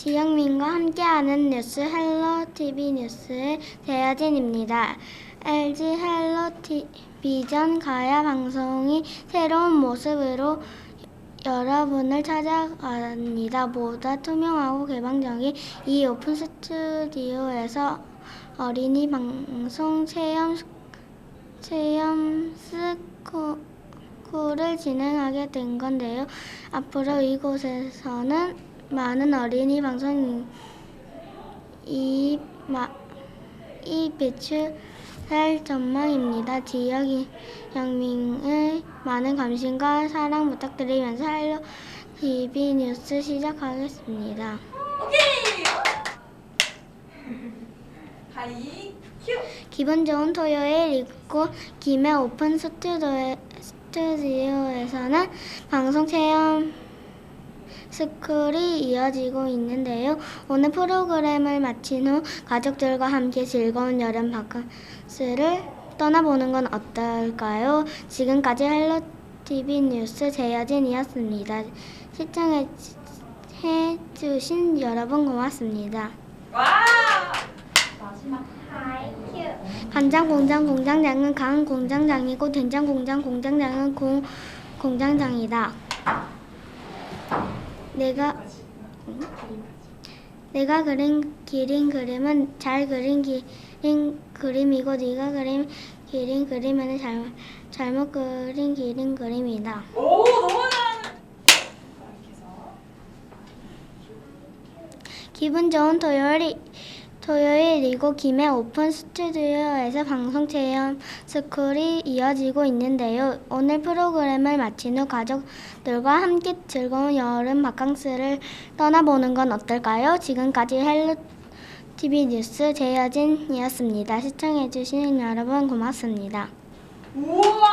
지영민과 함께하는 뉴스 헬로 TV 뉴스의 대여진입니다. LG 헬로 비전 가야 방송이 새로운 모습으로 여러분을 찾아갑니다. 보다 투명하고 개방적인 이 오픈 스튜디오에서 어린이 방송 체험 체험 스쿨을 진행하게 된 건데요. 앞으로 이곳에서는 많은 어린이 방송이 마, 이 배출할 전망입니다. 지역 영민의 많은 관심과 사랑 부탁드리면서 할로 TV 뉴스 시작하겠습니다. 오케이. 큐. 기분 좋은 토요일 있고 김해 오픈 스튜디오, 스튜디오에서는 방송 체험 스쿨이 이어지고 있는데요. 오늘 프로그램을 마친 후 가족들과 함께 즐거운 여름 바캉스를 떠나보는 건 어떨까요? 지금까지 헬로 TV 뉴스 재여진이었습니다. 시청해 주신 여러분 고맙습니다. 간장 공장 공장장은 강 공장장이고 된장 공장 공장장은 공 공장장이다. 내가 응? 내가 그린 기린 그림은 잘 그린 기린 그림이고 네가 그린 기린 그림은 잘 잘못 그린 기린 그림이다. 오 너무 잘하는. 기분 좋은 토요일 토요일이고 김해 오픈 스튜디오에서 방송 체험 스쿨이 이어지고 있는데요. 오늘 프로그램을 마친 후 가족들과 함께 즐거운 여름 바캉스를 떠나보는 건 어떨까요? 지금까지 헬로 TV 뉴스 재여진이었습니다. 시청해주신 여러분 고맙습니다. 우와